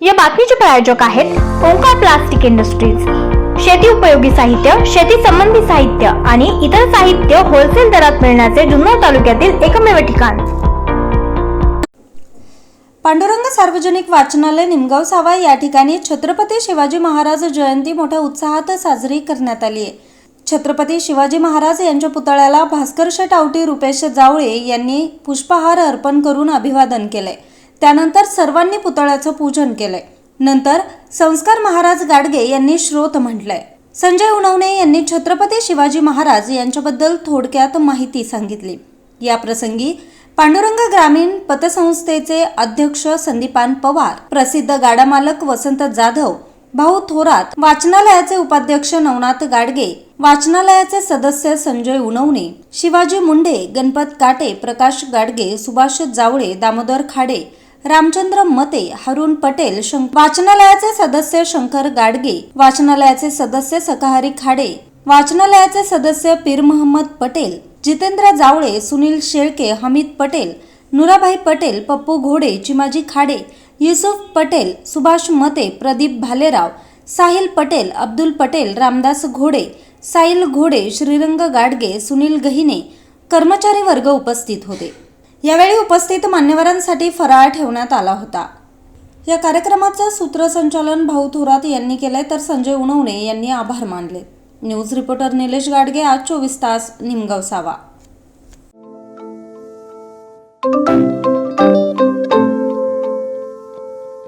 या बातमीचे प्रायोजक आहेत ओंकार प्लास्टिक इंडस्ट्रीज. शेती उपयोगी साहित्य शेती संबंधी साहित्य आणि इतर साहित्य होलसेल दरात मिळण्याचे जुन्नर तालुक्यातील एकमेव ठिकाण. पांडुरंग सार्वजनिक वाचनालय निमगाव सावा या ठिकाणी छत्रपती शिवाजी महाराज जयंती मोठ्या उत्साहात साजरी करण्यात आली आहे. छत्रपती शिवाजी महाराज यांच्या पुतळ्याला भास्कर शेट आवटी रुपेश जावळे यांनी पुष्पहार अर्पण करून अभिवादन केले त्यानंतर सर्वांनी पुतळ्याचं पूजन केलंय. नंतर संस्कार महाराज गाडगे यांनी श्रोत म्हटलंय. संजय उणवणे यांनी छत्रपती शिवाजी महाराज यांच्याबद्दल थोडक्यात माहिती सांगितली. या प्रसंगी पांडुरंग ग्रामीण पतसंस्थेचे अध्यक्ष संदीपान पवार प्रसिद्ध गाडा मालक वसंत जाधव भाऊ थोरात वाचनालयाचे उपाध्यक्ष नवनाथ गाडगे वाचनालयाचे सदस्य संजय उनवणे शिवाजी मुंडे गणपत काटे प्रकाश गाडगे सुभाष जावळे दामोदर खाडे रामचंद्र मते हरुण पटेल शं- वाचनालयाचे सदस्य शंकर गाडगे वाचनालयाचे सदस्य सकाहारी खाडे वाचनालयाचे सदस्य पीर महम्मद पटेल जितेंद्र जावळे सुनील शेळके हमीद पटेल नुराभाई पटेल पप्पू घोडे चिमाजी खाडे युसुफ पटेल सुभाष मते प्रदीप भालेराव साहिल पटेल अब्दुल पटेल रामदास घोडे साहिल घोडे श्रीरंग गाडगे सुनील गहिने कर्मचारी वर्ग उपस्थित होते. यावेळी उपस्थित मान्यवरांसाठी फराळ ठेवण्यात आला होता. या कार्यक्रमाचं सूत्रसंचालन भाऊ थोरात यांनी केलंय तर संजय उणवणे यांनी आभार मानले. न्यूज रिपोर्टर निलेश गाडगे आज चोवीस तास निमगाव सावा